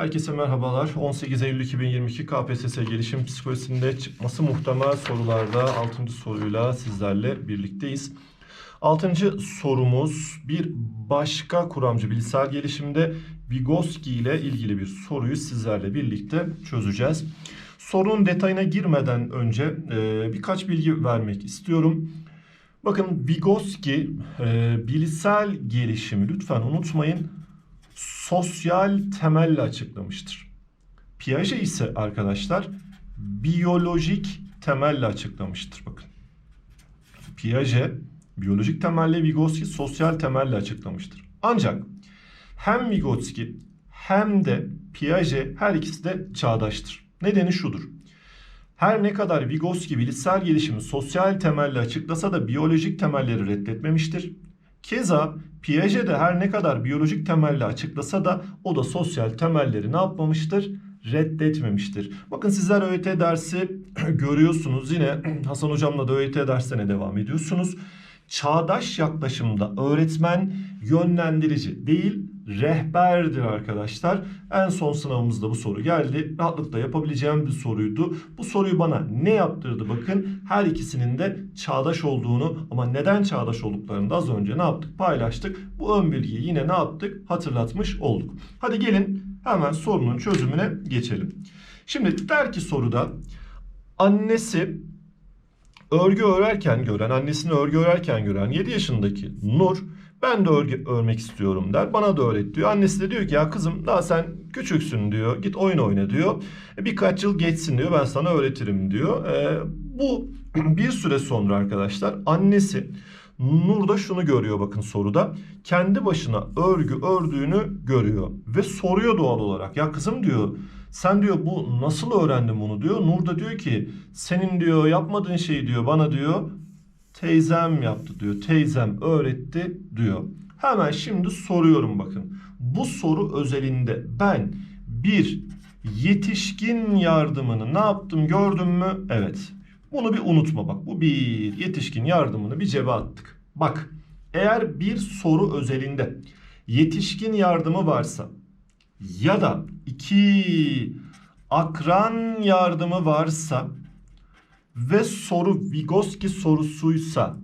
Herkese merhabalar. 18 Eylül 2022 KPSS gelişim psikolojisinde çıkması muhtemel sorularda 6. soruyla sizlerle birlikteyiz. 6. sorumuz bir başka kuramcı bilişsel gelişimde Vygotsky ile ilgili bir soruyu sizlerle birlikte çözeceğiz. Sorunun detayına girmeden önce e, birkaç bilgi vermek istiyorum. Bakın Vygotsky e, bilişsel gelişimi lütfen unutmayın sosyal temelli açıklamıştır. Piaget ise arkadaşlar biyolojik temelli açıklamıştır. Bakın. Piaget biyolojik temelli Vygotsky sosyal temelli açıklamıştır. Ancak hem Vygotsky hem de Piaget her ikisi de çağdaştır. Nedeni şudur. Her ne kadar Vygotsky bilişsel gelişimi sosyal temelli açıklasa da biyolojik temelleri reddetmemiştir. Keza Piaget de her ne kadar biyolojik temelli açıklasa da o da sosyal temelleri ne yapmamıştır? Reddetmemiştir. Bakın sizler ÖYT dersi görüyorsunuz. Yine Hasan hocamla da ÖYT dersine devam ediyorsunuz. Çağdaş yaklaşımda öğretmen yönlendirici değil rehberdir arkadaşlar. En son sınavımızda bu soru geldi. Rahatlıkla yapabileceğim bir soruydu. Bu soruyu bana ne yaptırdı bakın. Her ikisinin de çağdaş olduğunu ama neden çağdaş olduklarını da az önce ne yaptık paylaştık. Bu ön bilgiyi yine ne yaptık hatırlatmış olduk. Hadi gelin hemen sorunun çözümüne geçelim. Şimdi der ki soruda annesi örgü örerken gören, annesini örgü örerken gören 7 yaşındaki Nur ben de örgü örmek istiyorum der. Bana da öğret diyor. Annesi de diyor ki ya kızım daha sen küçüksün diyor. Git oyun oyna diyor. E, birkaç yıl geçsin diyor. Ben sana öğretirim diyor. E, bu bir süre sonra arkadaşlar annesi Nur da şunu görüyor bakın soruda. Kendi başına örgü ördüğünü görüyor. Ve soruyor doğal olarak. Ya kızım diyor sen diyor bu nasıl öğrendin bunu diyor. Nur da diyor ki senin diyor yapmadığın şeyi diyor bana diyor teyzem yaptı diyor. Teyzem öğretti diyor. Hemen şimdi soruyorum bakın. Bu soru özelinde ben bir yetişkin yardımını ne yaptım gördüm mü? Evet. Bunu bir unutma bak. Bu bir yetişkin yardımını bir cebe attık. Bak eğer bir soru özelinde yetişkin yardımı varsa ya da iki akran yardımı varsa ve soru Vygotsky sorusuysa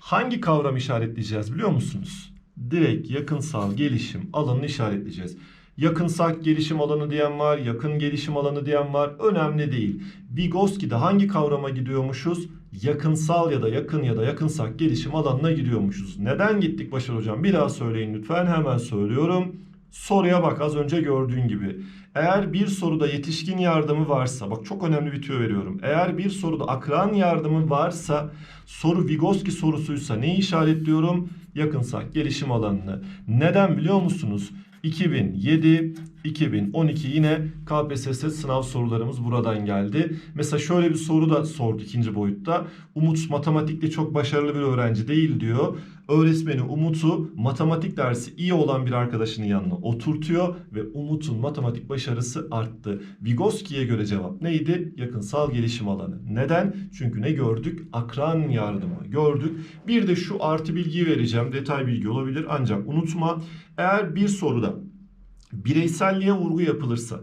hangi kavram işaretleyeceğiz biliyor musunuz? Direkt yakınsal gelişim alanını işaretleyeceğiz. Yakınsal gelişim alanı diyen var, yakın gelişim alanı diyen var. Önemli değil. Vygotsky'de hangi kavrama gidiyormuşuz? Yakınsal ya da yakın ya da yakınsal gelişim alanına gidiyormuşuz. Neden gittik Başar Hocam? Bir daha söyleyin lütfen. Hemen söylüyorum. Soruya bak az önce gördüğün gibi. Eğer bir soruda yetişkin yardımı varsa, bak çok önemli bir tüyo veriyorum. Eğer bir soruda akran yardımı varsa, soru Vygotsky sorusuysa neyi işaretliyorum? Yakınsal gelişim alanını. Neden biliyor musunuz? 2007, 2012 yine KPSS sınav sorularımız buradan geldi. Mesela şöyle bir soru da sordu ikinci boyutta. Umut matematikte çok başarılı bir öğrenci değil diyor. Öğretmeni Umut'u matematik dersi iyi olan bir arkadaşının yanına oturtuyor ve Umut'un matematik başarısı arttı. Vygotsky'ye göre cevap neydi? Yakınsal gelişim alanı. Neden? Çünkü ne gördük? Akran yardımı gördük. Bir de şu artı bilgiyi vereceğim. Detay bilgi olabilir ancak unutma. Eğer bir soruda bireyselliğe vurgu yapılırsa,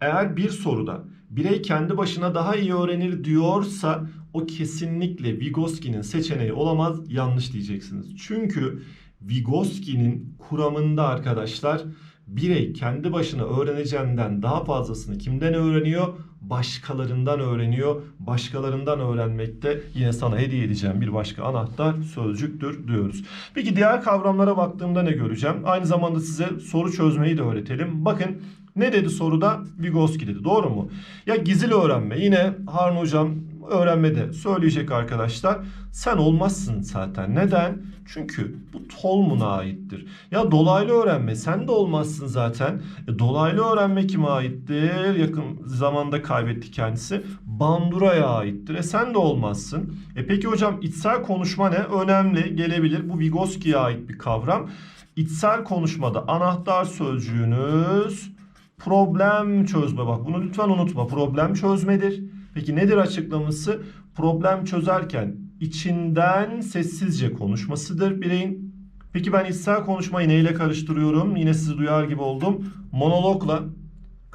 eğer bir soruda birey kendi başına daha iyi öğrenir diyorsa o kesinlikle Vygotsky'nin seçeneği olamaz. Yanlış diyeceksiniz. Çünkü Vygotsky'nin kuramında arkadaşlar birey kendi başına öğreneceğinden daha fazlasını kimden öğreniyor? Başkalarından öğreniyor. Başkalarından öğrenmekte yine sana hediye edeceğim bir başka anahtar sözcüktür diyoruz. Peki diğer kavramlara baktığımda ne göreceğim? Aynı zamanda size soru çözmeyi de öğretelim. Bakın ne dedi soruda? Vygotsky dedi. Doğru mu? Ya gizli öğrenme. Yine Harun hocam öğrenmede söyleyecek arkadaşlar. Sen olmazsın zaten. Neden? Çünkü bu Tolmun'a aittir. Ya dolaylı öğrenme sen de olmazsın zaten. E, dolaylı öğrenme kime aittir? Yakın zamanda kaybetti kendisi. Bandura'ya aittir. E sen de olmazsın. E peki hocam içsel konuşma ne? Önemli gelebilir. Bu Vygotsky'ye ait bir kavram. İçsel konuşmada anahtar sözcüğünüz problem çözme. Bak bunu lütfen unutma. Problem çözmedir. Peki nedir açıklaması? Problem çözerken içinden sessizce konuşmasıdır bireyin. Peki ben içsel konuşmayı neyle karıştırıyorum? Yine sizi duyar gibi oldum. Monologla.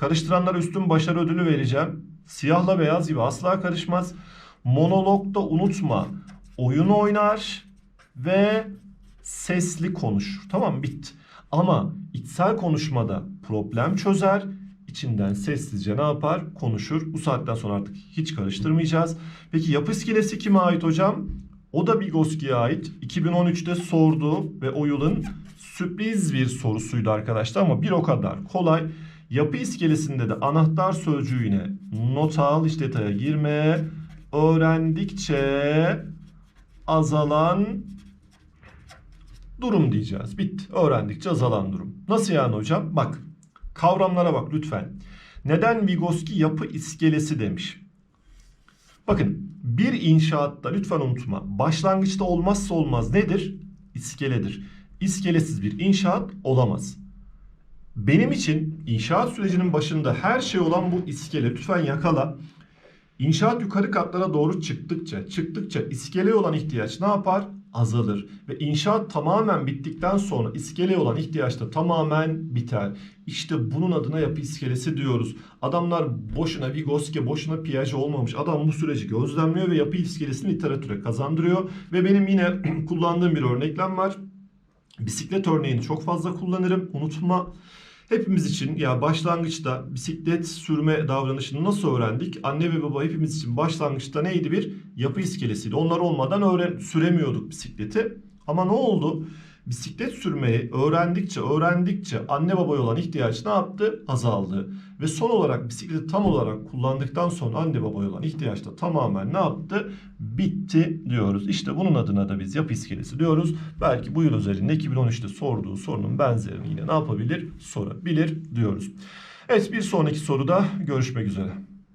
Karıştıranlara üstün başarı ödülü vereceğim. Siyahla beyaz gibi asla karışmaz. Monologda unutma. Oyun oynar ve sesli konuşur. Tamam bitti. Ama içsel konuşmada problem çözer. İçinden sessizce ne yapar? Konuşur. Bu saatten sonra artık hiç karıştırmayacağız. Peki yapı iskelesi kime ait hocam? O da Vygotsky'ye ait. 2013'te sorduğu ve o yılın sürpriz bir sorusuydu arkadaşlar ama bir o kadar kolay. Yapı iskelesinde de anahtar sözcüğü yine not al iş detaya girme. Öğrendikçe azalan durum diyeceğiz. Bitti. Öğrendikçe azalan durum. Nasıl yani hocam? Bak kavramlara bak lütfen. Neden Vygotsky yapı iskelesi demiş? Bakın bir inşaatta lütfen unutma. Başlangıçta olmazsa olmaz nedir? İskeledir. İskelesiz bir inşaat olamaz. Benim için inşaat sürecinin başında her şey olan bu iskele lütfen yakala. İnşaat yukarı katlara doğru çıktıkça, çıktıkça iskeleye olan ihtiyaç ne yapar? Azalır. Ve inşaat tamamen bittikten sonra iskeleye olan ihtiyaç da tamamen biter. İşte bunun adına yapı iskelesi diyoruz. Adamlar boşuna Vygotsky, boşuna Piaget olmamış. Adam bu süreci gözlemliyor ve yapı iskelesini literatüre kazandırıyor. Ve benim yine kullandığım bir örneklem var. Bisiklet örneğini çok fazla kullanırım. Unutma. Hepimiz için ya başlangıçta bisiklet sürme davranışını nasıl öğrendik? Anne ve baba hepimiz için başlangıçta neydi bir yapı iskelesiydi. Onlar olmadan öğren süremiyorduk bisikleti. Ama ne oldu? Bisiklet sürmeyi öğrendikçe öğrendikçe anne babaya olan ihtiyaç ne yaptı? Azaldı. Ve son olarak bisikleti tam olarak kullandıktan sonra anne babaya olan ihtiyaç da tamamen ne yaptı? Bitti diyoruz. İşte bunun adına da biz yapı iskelesi diyoruz. Belki bu yıl özelinde 2013'te sorduğu sorunun benzerini yine ne yapabilir? Sorabilir diyoruz. Evet bir sonraki soruda görüşmek üzere.